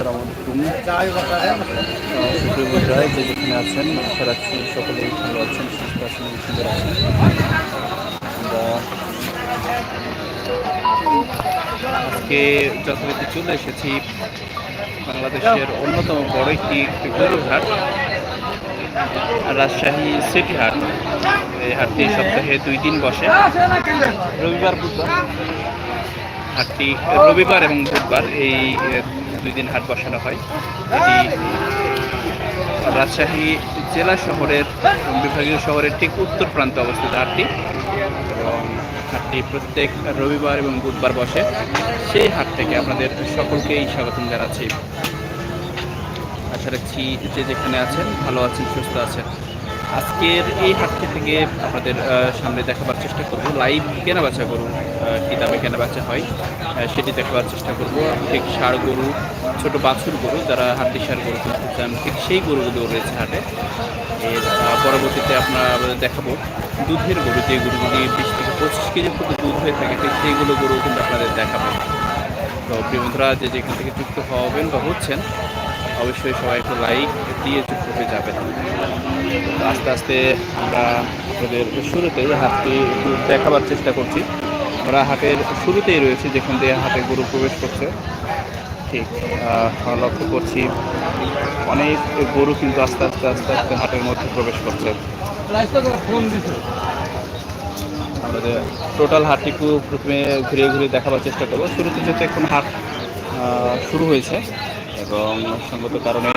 আসসালামু আলাইকুম। যে যেখানে আছেন, আশা ভালো আছেন, সুস্থ আছেন, সুন্দর আছেন। আজকে যথারীতি চলে এসেছি বাংলাদেশের অন্যতম বড় একটি গরুর হাট রাজশাহী সিটি হাট। এই হাটটি সপ্তাহে দুই দিন বসে। রবিবার, বুধবার। হাটটি রবিবার এবং বুধবার এই দুই দিন হাট বসানো হয়। এটি রাজশাহী জেলা শহরের বিভাগীয় শহরের ঠিক উত্তর প্রান্তে অবস্থিত হাটটি। এবং হাটটি প্রত্যেক রবিবার এবং বুধবার বসে। সেই হাট থেকে আপনাদের সকলকেই স্বাগতম জানাচ্ছি। আশা রাখছি যে যেখানে আছেন, ভালো আছেন, সুস্থ আছেন। আজকের এই হাটটি থেকে আপনাদের সামনে দেখাবার চেষ্টা করব। লাইভ কেনা বেচা গরু আহ, কী দামে কেনা বেচা হয় সেটি দেখাবার চেষ্টা করব। ঠিক ষাড় গরু ছোট বাছুর গরু যারা হাড্ডি ষাড় গরু কিনতে চান ঠিক সেই গরুগুলো রয়েছে হাটে। এর পরবর্তীতে আপনারা দেখাবো দুধের গরু যে গরুগুলি বিশ থেকে পঁচিশ কেজি পর্যন্ত দুধ হয়ে থাকে ঠিক সেইগুলো গরু কিন্তু আপনাদের দেখাবো। তো প্রিয় বন্ধুরা যে যেখান থেকে যুক্ত হবেন বা হচ্ছেন অবশ্যই সবাই একটু লাইক দিয়ে যুক্ত হয়ে যাবেন। আস্তে আস্তে আমরা আপনাদের শুরুতেই হাটটি একটু দেখাবার চেষ্টা করছি। আমরা হাটের শুরুতেই রয়েছে, যেখান দিয়ে হাটে গরু প্রবেশ করছে। ঠিক লক্ষ্য করছি অনেক গরু কিন্তু আস্তে আস্তে আস্তে আস্তে হাটের মধ্যে প্রবেশ করছে। আমাদের টোটাল হাটটিকু প্রথমে ঘুরে ঘুরে দেখাবার চেষ্টা করব। শুরুতে যেহেতু এখন হাট শুরু হয়েছে এবং সঙ্গত কারণে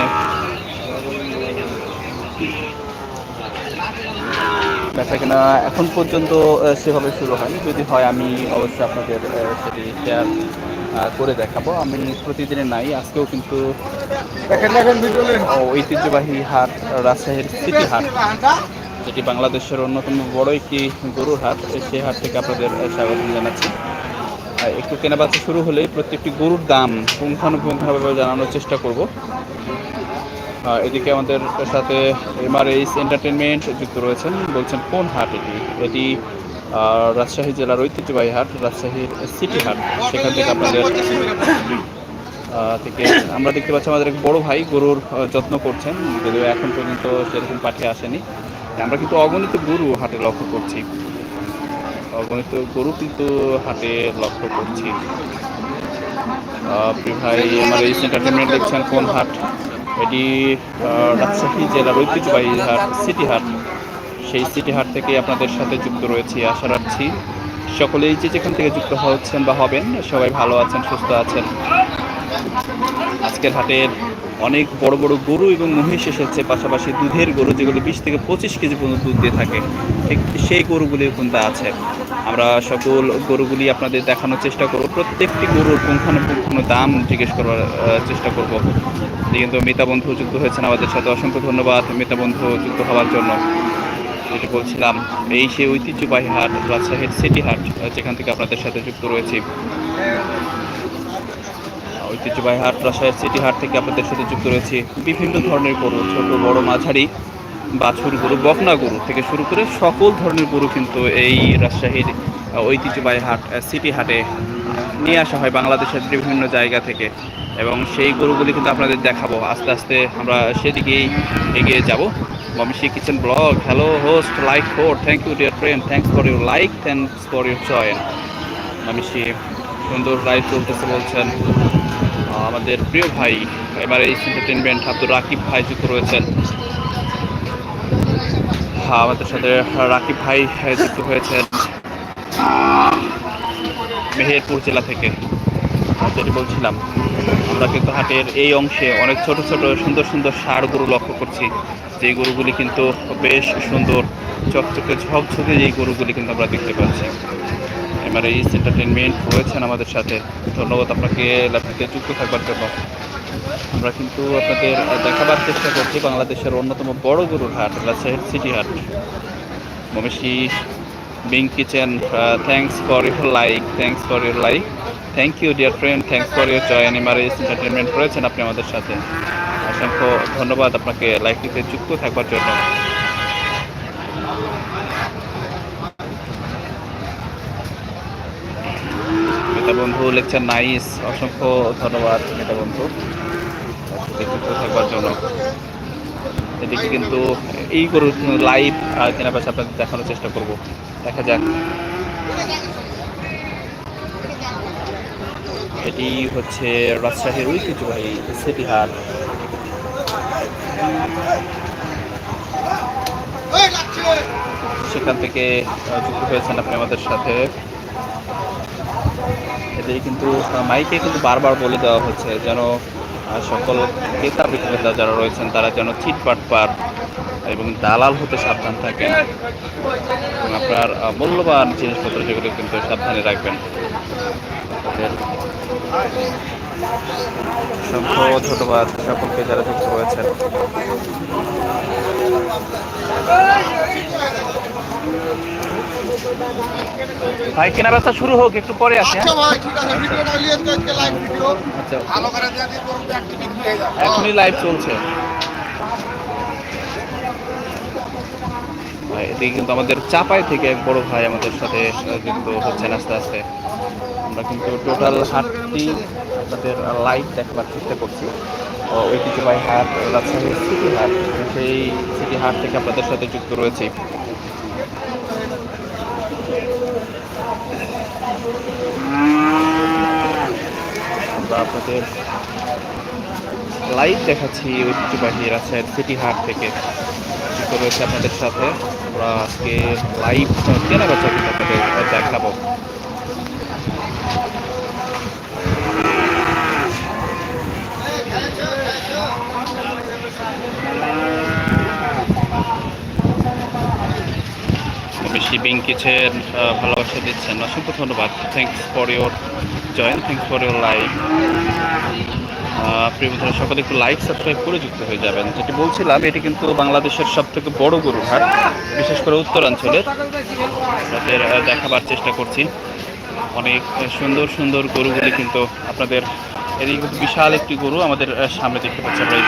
দেখা কিনা এখন পর্যন্ত সেভাবে শুরু হয়নি। যদি হয় আমি অবশ্যই আপনাদের সেটি শেয়ার করে দেখাবো। আমি প্রতিদিনের নাই আজকেও কিন্তু ঐতিহ্যবাহী হাট রাজশাহীর সিটি হাট যেটি বাংলাদেশের অন্যতম বড় একটি গরুর হাট। সেই হাট থেকে আপনাদের স্বাগত জানাচ্ছি। একটু কেনাবেচা শুরু হলে প্রত্যেকটি গরুর দাম পুঙ্খানুপুঙ্খানুভাবে জানানোর চেষ্টা করব। এদিকে আমাদের সাথে এমআরএইচ এন্টারটেনমেন্ট যুক্ত রয়েছেন, বলছেন, কোন হাট এটি? এটি রাজশাহী জেলার ঐতিহ্যবাহী হাট রাজশাহীর সিটি হাট। সেখান থেকে আপনাদের থেকে আমরা দেখতে পাচ্ছি আমাদের এক বড় ভাই গরুর যত্ন করছেন, যদিও এখন পর্যন্ত সেরকম পাঠিয়ে আসেনি। আমরা কিন্তু অগণিত গরু হাটে লক্ষ্য করছি। অগণিত গরু কিন্তু হাটে লক্ষ্য করছি। ভাই, আমার এই এন্টারটেনমেন্ট দেখছেন কোন হাট? এটি রাজশাহী জেলার ঐতিহ্যবাহী হাট, সিটি হাট। সেই সিটি হাট থেকে আপনাদের সাথে যুক্ত রয়েছি, আশা রাখছি। সকলেই যে যেখান থেকে যুক্ত হচ্ছেন বা হবেন, সবাই ভালো আছেন, সুস্থ আছেন। আজকের হাটের অনেক বড় বড় গরু এবং মহিষ এসেছে, পাশাপাশি দুধের গরু যেগুলো বিশ থেকে পঁচিশ কেজি পর্যন্ত দুধ দিয়ে থাকে, ঠিক সেই গরুগুলি কিন্তু আছে। আমরা সকল গরুগুলি আপনাদের দেখানোর চেষ্টা করব। প্রত্যেকটি গরুর পুঙ্খানুপুঙ্খানু দাম জিজ্ঞেস করার চেষ্টা করব। কিন্তু মিতা বন্ধু যুক্ত হয়েছেন আমাদের সাথে। অসংখ্য ধন্যবাদ মিতা বন্ধু যুক্ত হওয়ার জন্য। যেটা বলছিলাম, এই সেই ঐতিহ্যবাহী হাট, রাজশাহীর সিটি হাট যেখান থেকে আপনাদের সাথে যুক্ত রয়েছি। ঐতিহ্যবাহী হাট রাজশাহীর সিটি হাট থেকে আপনাদের সাথে যুক্ত রয়েছে। বিভিন্ন ধরনের গরু, ছোট, বড়, মাঝারি, বাছুর গরু, বকনা গরু থেকে শুরু করে সকল ধরনের গরু কিন্তু এই রাজশাহীর ঐতিহ্যবাহী হাট সিটি হাটে নিয়ে আসা হয় বাংলাদেশের বিভিন্ন জায়গা থেকে। এবং সেই গরুগুলি কিন্তু আপনাদের দেখাবো। আস্তে আস্তে আমরা সেদিকেই এগিয়ে যাব। মমিশি kitchen blog, hello host, like four, thank you dear friend thanks for your like thanks for your join মমিশি সুন্দর লাইভ চলতেছে বলছেন। আমাদের প্রিয় ভাই এবার এই এন্টারটেনমেন্ট আব্দুর রাকিব ভাই যুক্ত রয়েছেন। হ্যাঁ, আমাদের সাথে রাকিব ভাই যুক্ত হয়েছেন। মেহেরপুর জেলা থেকে। যেটি বলছিলাম আমরা কিন্তু হাটের এই অংশে অনেক ছোট ছোট সুন্দর সুন্দর ষাঁড় গরু লক্ষ্য করছি। যে গরুগুলি কিন্তু বেশ সুন্দর চকচকে ঝকঝকে যেই গরুগুলি কিন্তু আমরা দেখতে পাচ্ছি। এই এন্টারটেনমেন্ট রয়েছেন আমাদের সাথে। ধন্যবাদ আপনাকে, ল্যাপটপে যুক্ত থাকবার জন্য। আমরা কিন্তু আপনাদের দেখাবার চেষ্টা করছি বাংলাদেশের অন্যতম বড় গরুর হাট রাজশাহীর সিটি হাট মমেশি being kitchen thanks for your like thanks for your like thank you dear friend thanks for your join MRS entertainment করেছেন আপনি আমাদের সাথে। অসংখ্য ধন্যবাদ আপনাকে লাইকটিতে যুক্ত থাকবার জন্য। বন্ধু লেকচার নাইস অসংখ্য ধন্যবাদ মেটা বন্ধু। থাকবার জন্য। এদিকে কিন্তু এই গরু লাইভ কেনা বেচা আপনাদের দেখানোর চেষ্টা করব। দেখা যাক। এটি হচ্ছে রাজশাহীর ঐতিহ্যবাহী সিটি হাট। সেখান থেকে যুক্ত হয়েছেন আপনি আমাদের সাথে। এদের কিন্তু মাইকে কিন্তু বারবার বলে দেওয়া হচ্ছে যেন সকল ক্রেতা বিক্রেতা যারা রয়েছেন তারা যেন চিটপাট পার এবং দালাল হতে সাবধান থাকেন। আপনার মূল্যবান জিনিসপত্র যেগুলো কিন্তু সাবধানে রাখবেন। অসংখ্য ধন্যবাদ সকলকে যারা যুক্ত হয়েছেন ভাই কেনা বেচা শুরু হোক একটু পরে আছে আচ্ছা ঠিক আছে আচ্ছা। হয়ে এখনই লাইভ চলছে। ভাই, এদিকে কিন্তু আমাদের চাপাই থেকে এক বড় ভাই আমাদের সাথে কিন্তু হচ্ছেন আস্তে আস্তে। আমরা কিন্তু টোটাল হাটটি আপনাদের লাইভ দেখবার চেষ্টা করছি। ঐতিহ্যবাহী হাট রাজশাহীর সিটি হাট সেই সিটি হাট থেকে আপনাদের সাথে যুক্ত রয়েছি। আপনাদের লাইভ দেখাচ্ছি ঐতিহ্যবাহী রাজশাহীর সিটি হাট থেকে। রয়েছে আপনাদের সাথে। আমরা আজকে লাইভ কেনা বেচা কিন্তু আপনাদের দেখাবো। শিপিং কিচেন ভালোবাসা দিচ্ছেন। অসংখ্য ধন্যবাদ। Thanks for your join. Thanks for your live প্রিয় বন্ধুরা, সকলে একটু লাইক সাবস্ক্রাইব করে যুক্ত হয়ে যাবেন। যেটি বলছিলাম, এটি কিন্তু বাংলাদেশের সব থেকে বড় গরুর হাট, বিশেষ করে উত্তরাঞ্চলের। তাদের দেখাবার চেষ্টা করছি। অনেক সুন্দর সুন্দর গরুগুলি কিন্তু আপনাদের এদিকে কিন্তু বিশাল একটি গরু আমাদের সামনে দেখতে পাচ্ছি আমরা এই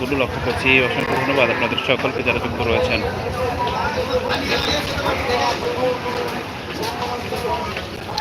গরু লক্ষ্য করছি। অসংখ্য ধন্যবাদ আপনাদের সকলকে যারা যুক্ত রয়েছেন।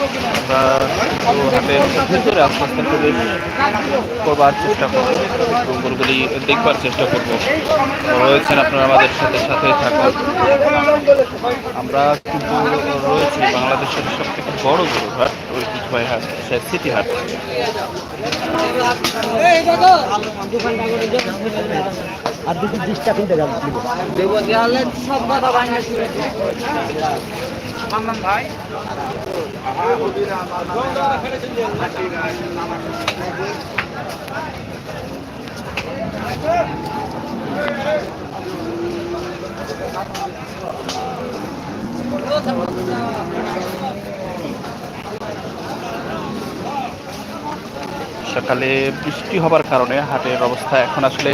আমরা হাটের ভিতরে আস্তে আস্তে প্রবেশ করবার চেষ্টা করব। গরুগুলি দেখবার চেষ্টা করব। রয়েছেন আপনারা আমাদের সাথে সাথে থাকুন। আমরা কিন্তু রয়েছি বাংলাদেশের সব থেকে বড় গরু হাট ঐতিহ্যবাহী হাট সিটি হাট। আর দুটো ডিসটা কিনতে যাব। দেবো দেওয়ালে সব কথা বানিয়ে ভাই সকালে বৃষ্টি হবার কারণে হাটের অবস্থা এখন আসলে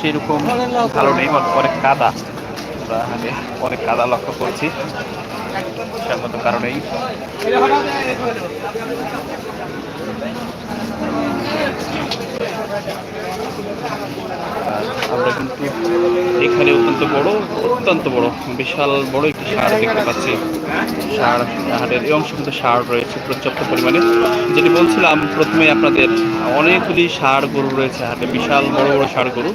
সেরকম ভালো নেই অনেক- কাদা। হাটে অনেক কাদা লক্ষ্য করছি। মতো কারণেই। আমরা কিন্তু এখানে অত্যন্ত বড় অত্যন্ত বড়, বিশাল বড় একটি সার দেখতে পাচ্ছি। সার হাটের এই অংশে কিন্তু সার রয়েছে পর্যাপ্ত পরিমাণে। যেটি বলছিলাম, প্রথমে আপনাদের অনেকগুলি সার গরু রয়েছে হাটে, বিশাল বড় বড় সার গরু,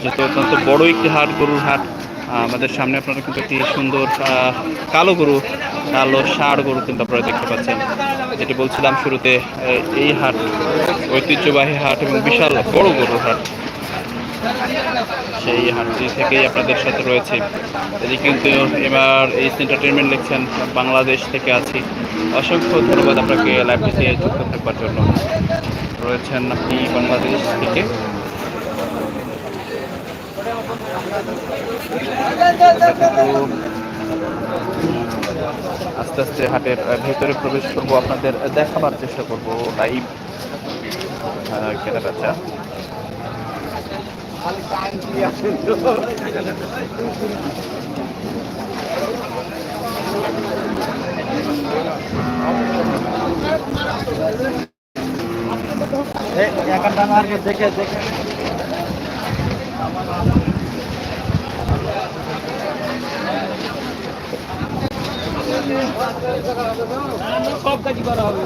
যেহেতু অত্যন্ত বড় একটি হাট, গরুর হাট। আমাদের সামনে আপনারা কিন্তু একটি সুন্দর কালো গরু, কালো ষাড় গরু কিন্তু আপনারা দেখতে পাচ্ছেন। যেটি বলছিলাম শুরুতে এই- হাট ঐতিহ্যবাহী হাট এবং বিশাল বড় গরুর হাট। সেই হাটটি থেকেই আপনাদের সাথে রয়েছে। এদিকে কিন্তু এবার এই এন্টারটেনমেন্ট লিখছেন বাংলাদেশ থেকে আছি। অসংখ্য ধন্যবাদ আপনাকে লাইভটিতে যুক্ত থাকবার জন্য। রয়েছেন আপনি বাংলাদেশ থেকে আমরা কিন্তু আস্তে আস্তে হাটের ভেতরে প্রবেশ করব, আপনাদের দেখাবার চেষ্টা করব লাইভ কেনা বেচা। দেখে দেখে। সব কাজই করা হবে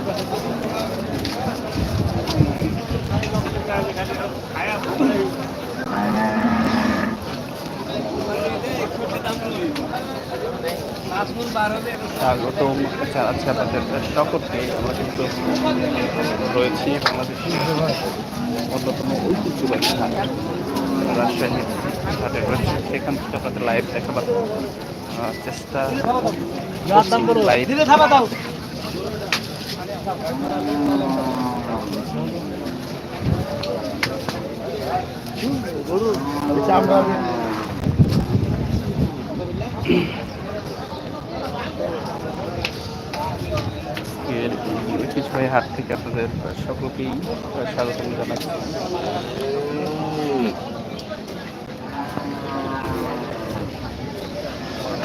স্বাগতম জানাচ্ছি আপনাদের সকলকে আমরা কিন্তু রয়েছি বাংলাদেশের অন্যতম ঐতিহ্যবাহী হাট রাজশাহী রয়েছে। সেখান থেকে আপনাদের লাইভ দেখাবার চেষ্টা ঐতিহ্যবাহী হাট থেকে আপনাদের সকলকেই স্বাগত জানাচ্ছি।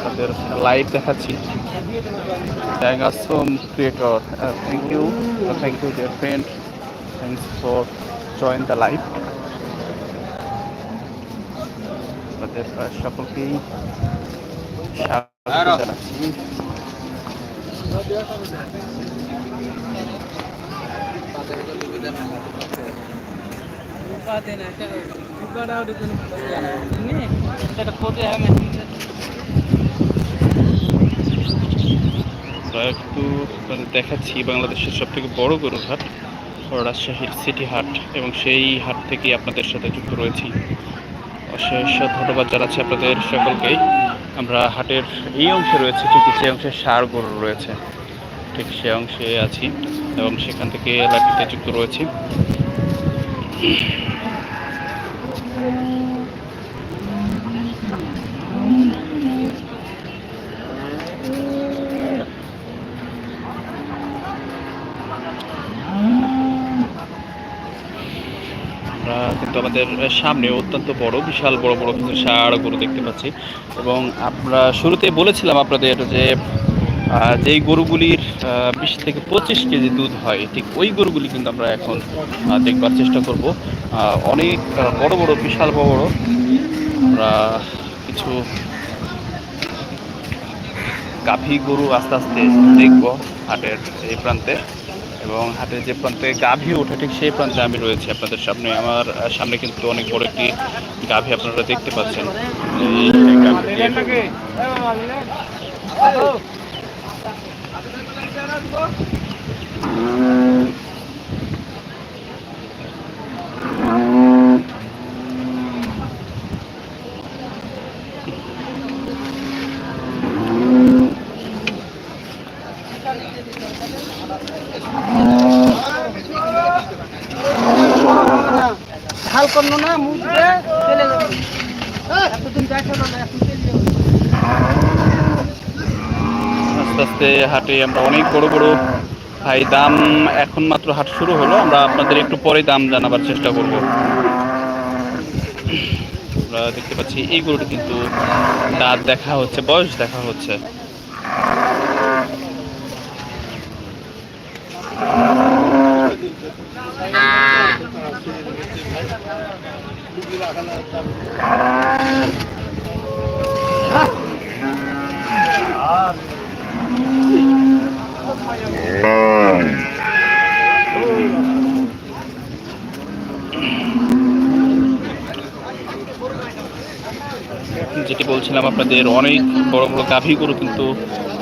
আপনাদের লাইভ দেখাচ্ছি. Uh, thank you, uh, thank you, dear friend. Thanks for join the live. আপনাদের সকলকেই স্বাগত জানাচ্ছি আমরা একটু মানে দেখাচ্ছি বাংলাদেশের সব থেকে বড় গরুর হাট রাজশাহীর সিটি হাট এবং সেই হাট থেকেই আপনাদের সাথে যুক্ত রয়েছি। অশেষ ধন্যবাদ জানাচ্ছি আপনাদের সকলকেই। আমরা হাটের এই অংশে রয়েছে, ঠিক যে অংশে সার গরু রয়েছে। ঠিক সে অংশে আছি এবং সেখান থেকে লাইভটিতে যুক্ত রয়েছি আমরা কিন্তু আমাদের সামনে অত্যন্ত বড়, বিশাল বড় বড় কিছু ষাঁড় গরু দেখতে পাচ্ছি। এবং আমরা শুরুতে বলেছিলাম আপনাদের যে যেই গরুগুলির বিশ থেকে পঁচিশ কেজি দুধ হয়, ঠিক ওই গরুগুলি কিন্তু আমরা এখন দেখবার চেষ্টা করব। অনেক বড় বড়, বিশাল বড় বড়। আমরা কিছু গাভী গরু আস্তে আস্তে দেখব হাটের এই প্রান্তে। এবং হাতে যে প্রান্তে গাভী ওঠে ঠিক সেই প্রান্তে আমি রয়েছি আপনাদের সামনে। আমার সামনে কিন্তু অনেক বড় একটি গাভী আপনারা দেখতে পাচ্ছেন। এই আস্তে আস্তে হাটে আমরা অনেক বড় বড়। ভাই, দাম এখন মাত্র হাট শুরু হলো, আমরা আপনাদের একটু পরে দাম জানাবার চেষ্টা করব। আমরা দেখতে পাচ্ছি এই গরুটি কিন্তু দাঁত দেখা হচ্ছে, বয়স দেখা হচ্ছে। যেটি বলছিলাম, আপনাদের অনেক বড় বড় গাভী গরু কিন্তু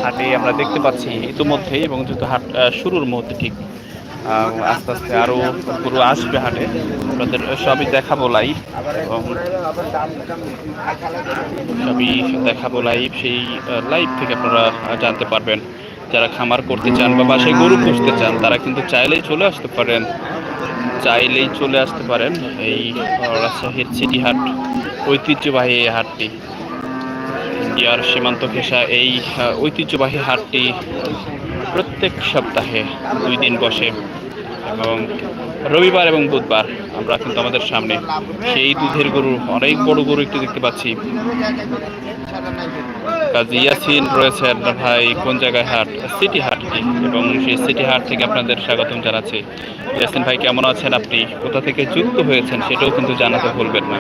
হাটে আমরা দেখতে পাচ্ছি ইতিমধ্যেই এবং যেহেতু হাট শুরুর মধ্যে ঠিক আস্তে আস্তে আরও গরু আসবে হাটে। আপনাদের সবই দেখাবো লাইভ এবং সবই দেখাবো লাইভ সেই লাইভ থেকে আপনারা জানতে পারবেন। যারা খামার করতে চান বা বাসায় গরু পুষতে চান, তারা কিন্তু চাইলেই চলে আসতে পারেন। চাইলেই চলে আসতে পারেন এই রাজশাহীর সিটি হাট, ঐতিহ্যবাহী এই হাটটি। ইন্ডিয়ার সীমান্ত ঘেঁষা এই ঐতিহ্যবাহী হাটটি প্রত্যেক সপ্তাহে দুই দিন বসে এবং রবিবার এবং বুধবার আমরা কিন্তু আমাদের সামনে সেই দুধের গরু, অনেক বড় গরু একটু দেখতে পাচ্ছি। কাজী ইয়াসিন রয়েছেন ভাই কোন জায়গায় হাট? সিটি হাট। এবং সেই সিটি হাট থেকে আপনাদের স্বাগতম জানাচ্ছি। ইয়াসিন ভাই, কেমন আছেন আপনি? কোথা থেকে যুক্ত হয়েছেন সেটাও কিন্তু জানাতে ভুলবেন না।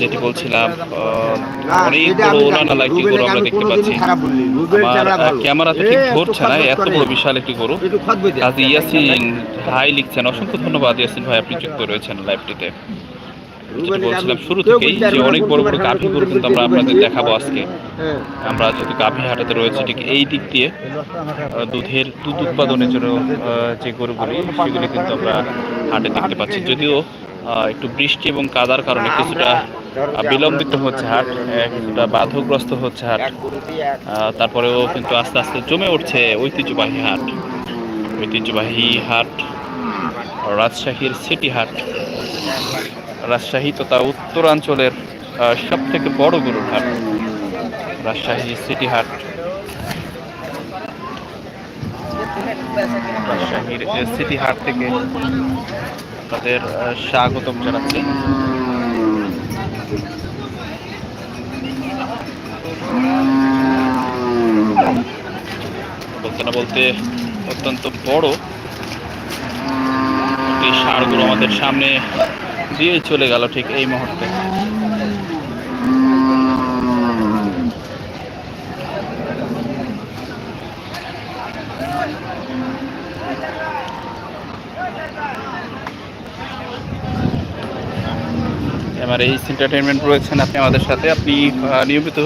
যেটি বলছিলাম অনেকগুলো ওলানালা একটি গরু আমরা দেখতে পাচ্ছি। আমার ক্যামেরাতে ঠিক ধরছে না এত বড় বিশাল একটি গরু। কাজী ইয়াসিন ভাই লিখছেন অসংখ্য ধন্যবাদ ইয়াসিন ভাই আপনি যুক্ত রয়েছেন লাইভটিতে। বলছিলাম শুরু থেকেই যে অনেক বড় বড় গাভী গরু কিন্তু আমরা আপনাদের দেখাবো আজকে। আমরা যেহেতু গাভী হাটাতে রয়েছে ঠিক এই দিক দিয়ে দুধের দুধ উৎপাদনের জন্য যে গরুগুলি সেগুলি কিন্তু আমরা হাটে দেখতে পাচ্ছি। যদিও একটু বৃষ্টি এবং কাদার কারণে কিছুটা বিলম্বিত হচ্ছে হাট কিছুটা বাধাগ্রস্ত হচ্ছে হাট। তারপরেও কিন্তু আস্তে আস্তে জমে উঠছে ঐতিহ্যবাহী হাট। ঐতিহ্যবাহী হাট, রাজশাহীর সিটি হাট। রাজশাহী তথা উত্তরাঞ্চলের সব থেকে বড় গরুর হাট, রাজশাহী সিটি হাট। রাজশাহীর সিটি হাট থেকে আহ, স্বাগতম জানাচ্ছি। বলতে না বলতে অত্যন্ত বড় একটি ষাঁড়গুলো আমাদের সামনে দিয়ে চলে গেল ঠিক এই মুহূর্তে। আমার এই এন্টারটেনমেন্ট রয়েছেন আপনি আমাদের সাথে। আপনি নিয়মিত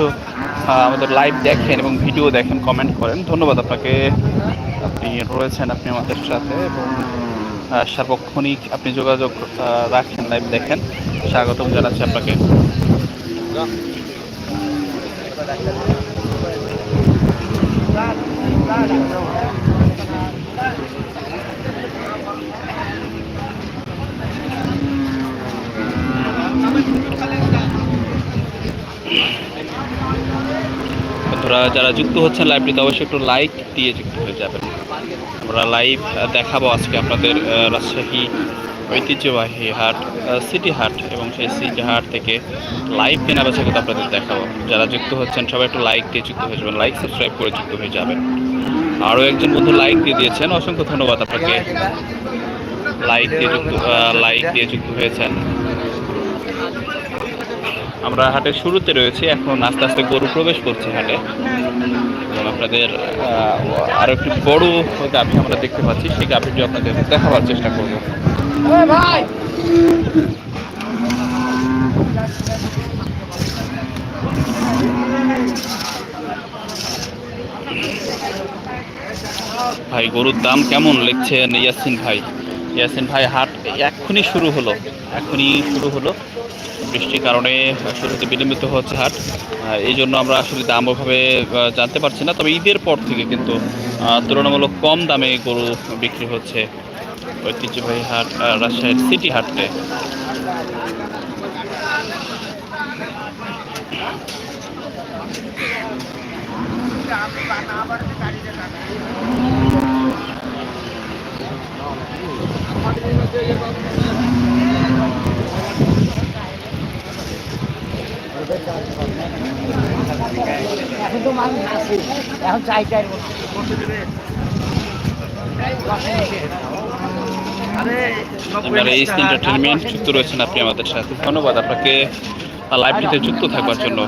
আমাদের লাইভ দেখেন এবং ভিডিও দেখেন কমেন্ট করেন। ধন্যবাদ আপনাকে। আপনি রয়েছেন আপনি আমাদের সাথে এবং সার্বক্ষণিক আপনি যোগাযোগ রাখেন লাইভ দেখেন। স্বাগতম জানাচ্ছি আপনাকে। বন্ধুরা যারা যুক্ত হচ্ছেন লাইভটিতে অবশ্যই একটু লাইক দিয়ে যুক্ত হয়ে যাবেন। আমরা লাইভ দেখাবো আজকে আপনাদের রাজশাহী ঐতিহ্যবাহী হাট সিটি হাট এবং সেই সিটি হাট থেকে লাইভ কেনা বেচা কিন্তু আপনাদের দেখাবো। যারা যুক্ত হচ্ছেন, সবাই একটু লাইক দিয়ে যুক্ত হয়ে যাবেন লাইক সাবস্ক্রাইব করে যুক্ত হয়ে যাবেন। আরও একজন বন্ধু লাইক দিয়ে দিয়েছেন, অসংখ্য ধন্যবাদ আপনাকে। লাইক দিয়ে যুক্ত লাইক দিয়ে যুক্ত হয়েছেন। আমরা হাটের শুরুতে রয়েছি এখন আস্তে আস্তে গরু প্রবেশ করছে হাটে। আপনাদের আরও একটি বড় গাভী আমরা দেখতে পাচ্ছি সেই গাভীটি আপনাদের দেখাবার চেষ্টা করব। ভাই! ভাই গরুর দাম কেমন লিখছেন ইয়াসিন ভাই? ইয়াসিন ভাই হাট এক্ষুনি শুরু হলো এখনই শুরু হলো। বৃষ্টির কারণে শুরুতে বিলম্বিত হচ্ছে হাট। এই জন্য আমরা আসলে দাম ওভাবে জানতে পারছি না। তবে ঈদের পর থেকে কিন্তু তুলনামূলক কম দামে গরু বিক্রি হচ্ছে ঐতিহ্যবাহী হাট রাজশাহীর সিটি হাটে। এখন আছে এখন চাই চাই। এবারে এই এন্টারটেনমেন্ট যুক্ত রয়েছেন আপনি আমাদের সাথে। ধন্যবাদ আপনাকে লাইভটিতে যুক্ত থাকবার জন্য।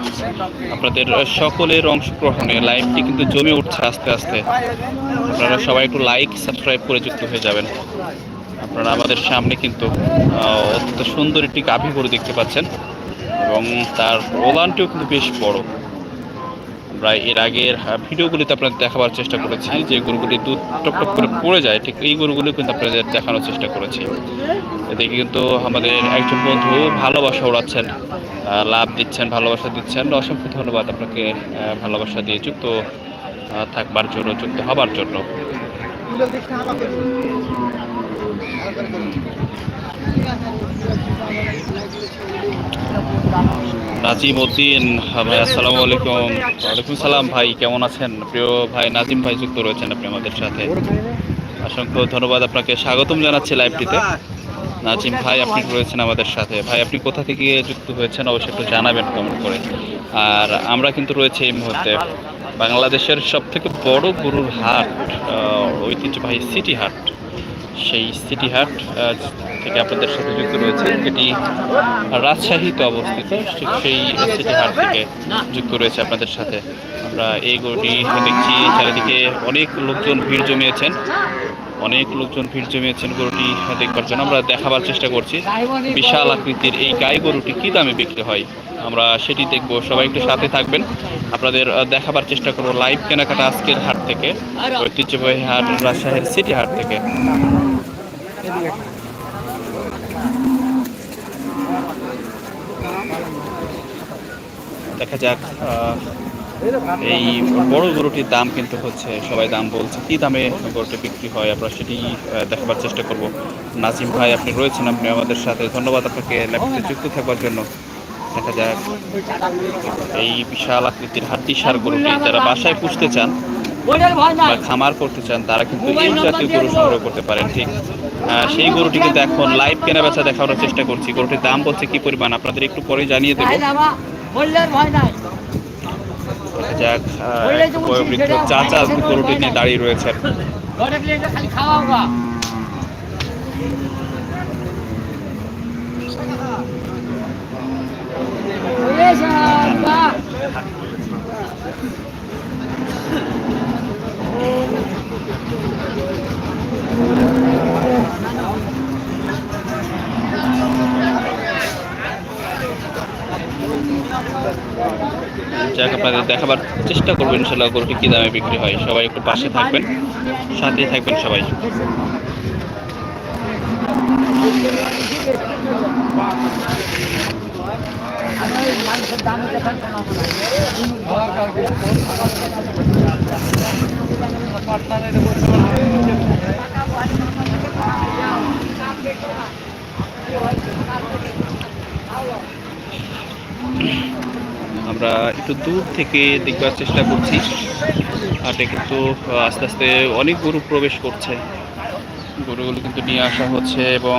আপনাদের সকলের অংশগ্রহণে লাইভটি কিন্তু জমে উঠছে আস্তে আস্তে। আপনারা সবাই একটু লাইক সাবস্ক্রাইব করে যুক্ত হয়ে যাবেন। আপনারা আমাদের সামনে কিন্তু অত্যন্ত সুন্দর একটি গাভী গরু দেখতে পাচ্ছেন। এবং তার ওলানটিও কিন্তু বেশ বড়। আমরা এর আগের ভিডিওগুলিতে আপনাদের দেখাবার চেষ্টা করেছি যে গরুগুলি দুধ টপ টপ করে পড়ে যায়, ঠিক এই গরুগুলি কিন্তু আপনাদের দেখানোর চেষ্টা করেছি। এদিকে কিন্তু আমাদের একজন বন্ধু ভালোবাসা ওড়াচ্ছেন লাভ দিচ্ছেন, ভালোবাসা দিচ্ছেন। অসংখ্য ধন্যবাদ আপনাকে ভালোবাসা দিয়ে যুক্ত থাকবার জন্য, যুক্ত হবার জন্য। নাজিম উদ্দিন, ভাই, আসসালামু আলাইকুম। ওয়ালাইকুম সালাম, ভাই, কেমন আছেন? প্রিয় ভাই, নাজিম ভাই, যুক্ত রয়েছেন আপনি আমাদের সাথে। অসংখ্য ধন্যবাদ আপনাকে। স্বাগতম জানাচ্ছি লাইভটিতে। নাজিম ভাই, আপনি রয়েছেন আমাদের সাথে। ভাই, আপনি কোথা থেকে যুক্ত হয়েছেন? অবশ্যই একটু জানাবেন কমেন্ট করে। আর আমরা কিন্তু রয়েছে এই মুহূর্তে বাংলাদেশের সব থেকে বড় গরুর হাট ঐতিহ্যবাহী সিটি হাট। সেই সিটি হাট থেকে আপনাদের সাথে যুক্ত রয়েছে। যেটি রাজশাহীতে অবস্থিত। সেই সিটি হাট থেকে যুক্ত রয়েছে আপনাদের সাথে। আমরা এই গরুটি দেখছি, চারিদিকে অনেক লোকজন ভিড় জমিয়েছেন। অনেক লোকজন ভিড় জমিয়েছেন গরুটি দেখবার জন্য। আমরা দেখাবার চেষ্টা করছি, বিশাল আকৃতির এই গাই গরুটি কী দামে বিক্রি হয়। আমরা সেটি দেখব। সবাই একটু সাথে থাকবেন। আপনাদের দেখাবার চেষ্টা করব লাইভ কেনাকাটা আজকের হাট থেকে, ঐতিহ্যবাহী হাট রাজশাহীর সিটি হাট থেকে। দেখা যাক এই বড় গরুটির দাম কিন্তু হচ্ছে, সবাই দাম বলছে। কি দামে গরুটি বিক্রি হয়? আমরা সেটি দেখাবার চেষ্টা করব। নাজিম ভাই, আপনি রয়েছেন, আপনি আমাদের সাথে। ধন্যবাদ আপনাকে ল্যাপটপে যুক্ত থাকবার জন্য। দেখা যাক, এই বিশাল আকৃতির হাতি সার গরুটি যারা বাসায় পুষতে চান বা খামার করতে চান, তারা কিন্তু এই জাতীয় গরু সংগ্রহ করতে পারেন, ঠিক? সেই গরুটি কিন্তু এখন লাইভ কেনা বেচা দেখানোর চেষ্টা করছি। গরুটির দাম বলছে কি পরিমাণ? আপনাদের একটু পরে জানিয়ে দেবো। যাক বয়োবৃদ্ধ চাচা গরুটি নিয়ে দাঁড়িয়ে রয়েছেন ঘরে গেলে এটা খালি খাওয়া গা ওরে শালা যাক, আপনাদের দেখাবার চেষ্টা করব, ইনশাল্লাহ গরুটি কী দামে বিক্রি হয়। সবাই একটু পাশে থাকবেন, সাথেই থাকবেন সবাই। দাম দেখেন আমরা একটু দূর থেকে দেখবার চেষ্টা করছি। হাটে কিন্তু আস্তে আস্তে অনেক গরু প্রবেশ করছে। গরুগুলো কিন্তু নিয়ে আসা হচ্ছে এবং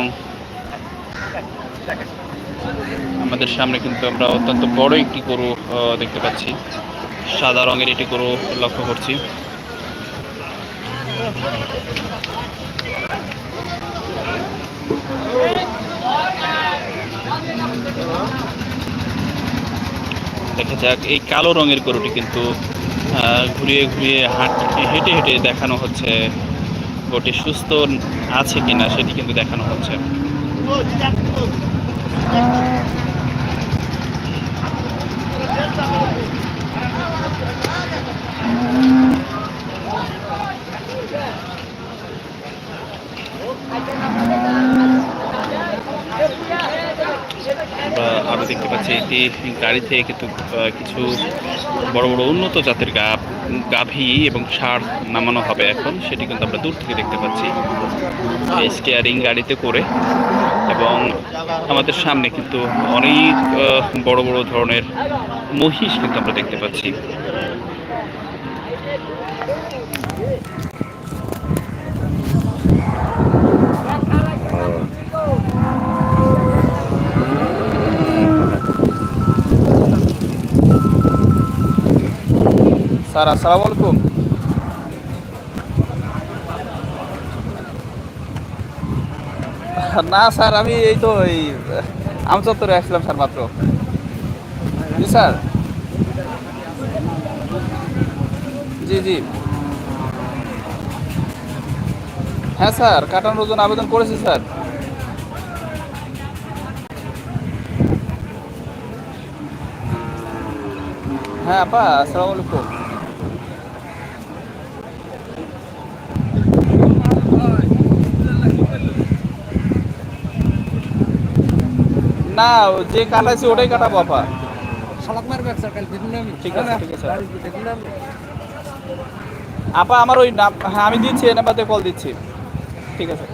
আমাদের সামনে কিন্তু আমরা অত্যন্ত বড় একটি গরু দেখতে পাচ্ছি। সাদা রঙের একটি গরু লক্ষ্য করছি। দেখা যাক। এই কালো রঙের গরুটি কিন্তু ঘুরিয়ে ঘুরিয়ে হাট, হেঁটে হেঁটে দেখানো হচ্ছে। গরুটি সুস্থ আছে কিনা সেটি কিন্তু দেখানো হচ্ছে। আমরা দেখতে পাচ্ছি এটি গাড়ি থেকে কিন্তু কিছু বড় বড় উন্নত জাতের গা, গাভী এবং সার নামানো হবে এখন। সেটি কিন্তু আমরা দূর থেকে দেখতে পাচ্ছি। স্টিয়ারিং গাড়িতে করে এবং আমাদের সামনে কিন্তু অনেক বড় বড় ধরনের মহিষ কিন্তু আমরা দেখতে পাচ্ছি। স্যার, আসসালামু আলাইকুম। না স্যার, আমি এই তো এই আমচত্বরে আসলাম স্যার মাত্র। জি, স্যার। জি জি। হ্যাঁ স্যার, কাটানোর জন্য আবেদন করেছি, স্যার। হ্যাঁ আপা, আসসালামু আলাইকুম। না যে কাটাইছি ওটাই কাটাবো আপা। ঠিক আছে ঠিক আছে। আপা আমার ওই নাম হ্যাঁ আমি দিচ্ছি এনে নাম্বারতে কল দিচ্ছি। ঠিক আছে।